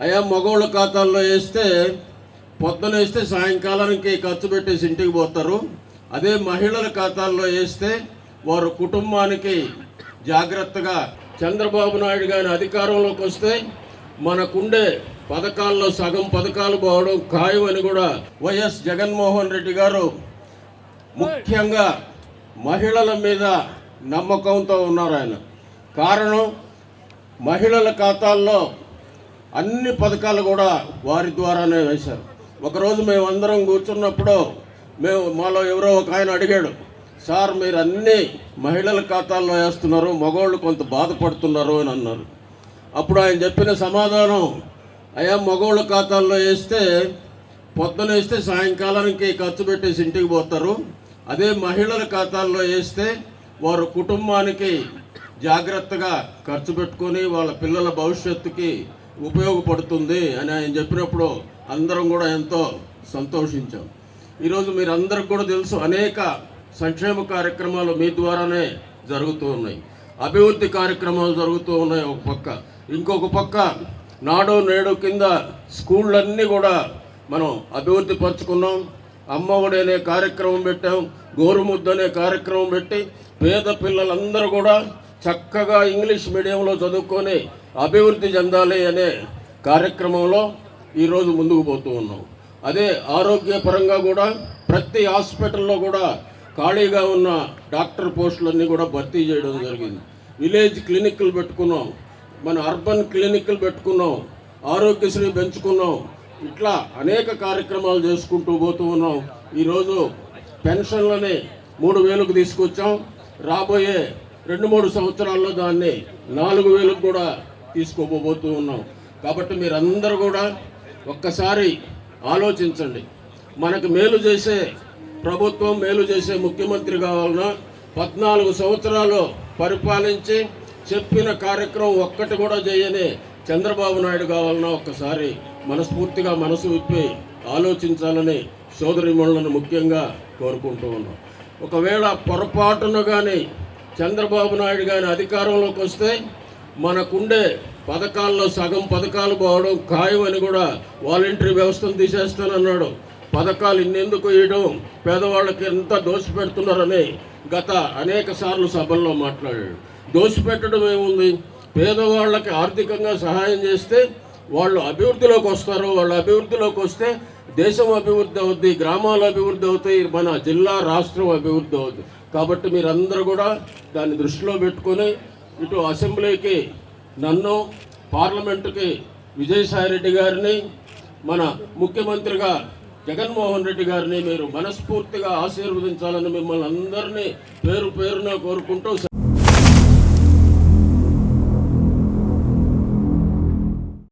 అయ్యా మగవాళ్ళ ఖాతాల్లో వేస్తే పొద్దున వేస్తే సాయంకాలానికి ఖర్చు పెట్టేసి ఇంటికి పోతారు. అదే మహిళల ఖాతాల్లో వేస్తే వారు కుటుంబానికి జాగ్రత్తగా చంద్రబాబు నాయుడు గారి అధికారంలోకి వస్తే మనకుండే పథకాల్లో సగం పథకాలు పోవడం ఖాయం అని కూడా వైఎస్ జగన్మోహన్ రెడ్డి గారు ముఖ్యంగా మహిళల మీద నమ్మకంతో ఉన్నారు ఆయన. కారణం మహిళల ఖాతాల్లో అన్ని పథకాలు కూడా వారి ద్వారానే వేశారు. ఒకరోజు మేము అందరం కూర్చున్నప్పుడు మేము మాలో ఎవరో ఒక ఆయన అడిగాడు సార్ మీరు అన్ని మహిళల ఖాతాల్లో వేస్తున్నారు మగవాళ్ళు కొంత బాధపడుతున్నారు అని అన్నారు. అప్పుడు ఆయన చెప్పిన సమాధానం అయ్యా మగవాళ్ళ ఖాతాల్లో వేస్తే పొద్దున వేస్తే సాయంకాలానికి ఖర్చు పెట్టేసి ఇంటికి పోతారు. అదే మహిళల ఖాతాల్లో వేస్తే వారు కుటుంబానికి జాగ్రత్తగా ఖర్చు పెట్టుకొని వాళ్ళ పిల్లల భవిష్యత్తుకి ఉపయోగపడుతుంది అని ఆయన చెప్పినప్పుడు అందరం కూడా ఎంతో సంతోషించాం. ఈరోజు మీరు అందరికి కూడా తెలుసు అనేక సంక్షేమ కార్యక్రమాలు మీ ద్వారానే జరుగుతూ ఉన్నాయి. అభివృద్ధి కార్యక్రమాలు జరుగుతూ ఉన్నాయి ఒక పక్క. ఇంకొక పక్క నాడు నేడు కింద స్కూళ్ళన్నీ కూడా మనం అభివృద్ధి పరుచుకున్నాం. అమ్మఒడి అనే కార్యక్రమం పెట్టాం. గోరుముద్ద అనే కార్యక్రమం పెట్టి పేద పిల్లలందరూ కూడా చక్కగా ఇంగ్లీష్ మీడియంలో చదువుకొని అభివృద్ధి చెందాలి అనే కార్యక్రమంలో ఈరోజు ముందుకు పోతూ ఉన్నాం. అదే ఆరోగ్యపరంగా కూడా ప్రతి హాస్పిటల్లో కూడా ఖాళీగా ఉన్న డాక్టర్ పోస్టులన్నీ కూడా భర్తీ చేయడం జరిగింది. విలేజ్ క్లినిక్లు పెట్టుకున్నాం. మన అర్బన్ క్లినిక్లు పెట్టుకున్నాం. ఆరోగ్యశ్రీ పెంచుకున్నాం. ఇట్లా అనేక కార్యక్రమాలు చేసుకుంటూ పోతూ ఉన్నాం. ఈరోజు పెన్షన్లని మూడు వేలకు తీసుకొచ్చాం. రాబోయే రెండు మూడు సంవత్సరాల్లో దాన్ని నాలుగు వేలకు కూడా తీసుకోబోతూ ఉన్నాం. కాబట్టి మీరందరూ కూడా ఒక్కసారి ఆలోచించండి. మనకు మేలు చేసే ప్రభుత్వం మేలు చేసే ముఖ్యమంత్రి కావాలన్నా పద్నాలుగు సంవత్సరాలు పరిపాలించి చెప్పిన కార్యక్రమం ఒక్కటి కూడా చేయని చంద్రబాబు నాయుడు కావాలన్నా ఒక్కసారి మనస్ఫూర్తిగా మనసు విప్పి ఆలోచించాలని సోదరిమణులను ముఖ్యంగా కోరుకుంటూ ఉన్నాం. ఒకవేళ పొరపాటున కానీ చంద్రబాబు నాయుడు కానీ అధికారంలోకి వస్తే మనకుండే పథకాల్లో సగం పథకాలు పోవడం ఖాయం అని కూడా వాలంటరీ వ్యవస్థను తీసేస్తానన్నాడు. పథకాలు ఇన్నెందుకు ఇవ్వడం పేదవాళ్ళకి ఎంత దోషపెడుతున్నారని గత అనేక సార్లు సభల్లో మాట్లాడాడు. దోషపెట్టడం ఏముంది? పేదవాళ్ళకి ఆర్థికంగా సహాయం చేస్తే వాళ్ళు అభివృద్ధిలోకి వస్తారు. వాళ్ళు అభివృద్ధిలోకి వస్తే దేశం అభివృద్ధి అవుద్ది గ్రామాలు అభివృద్ధి అవుతాయి మన జిల్లా రాష్ట్రం అభివృద్ధి అవుద్ది. కాబట్టి మీరందరూ కూడా దాన్ని దృష్టిలో పెట్టుకొని ఇటు అసెంబ్లీకి నన్ను పార్లమెంటుకి విజయసాయిరెడ్డి గారిని మన ముఖ్యమంత్రిగా జగన్మోహన్ రెడ్డి గారిని మీరు మనస్ఫూర్తిగా ఆశీర్వదించాలని మిమ్మల్ని అందరినీ పేరు పేరున కోరుకుంటూ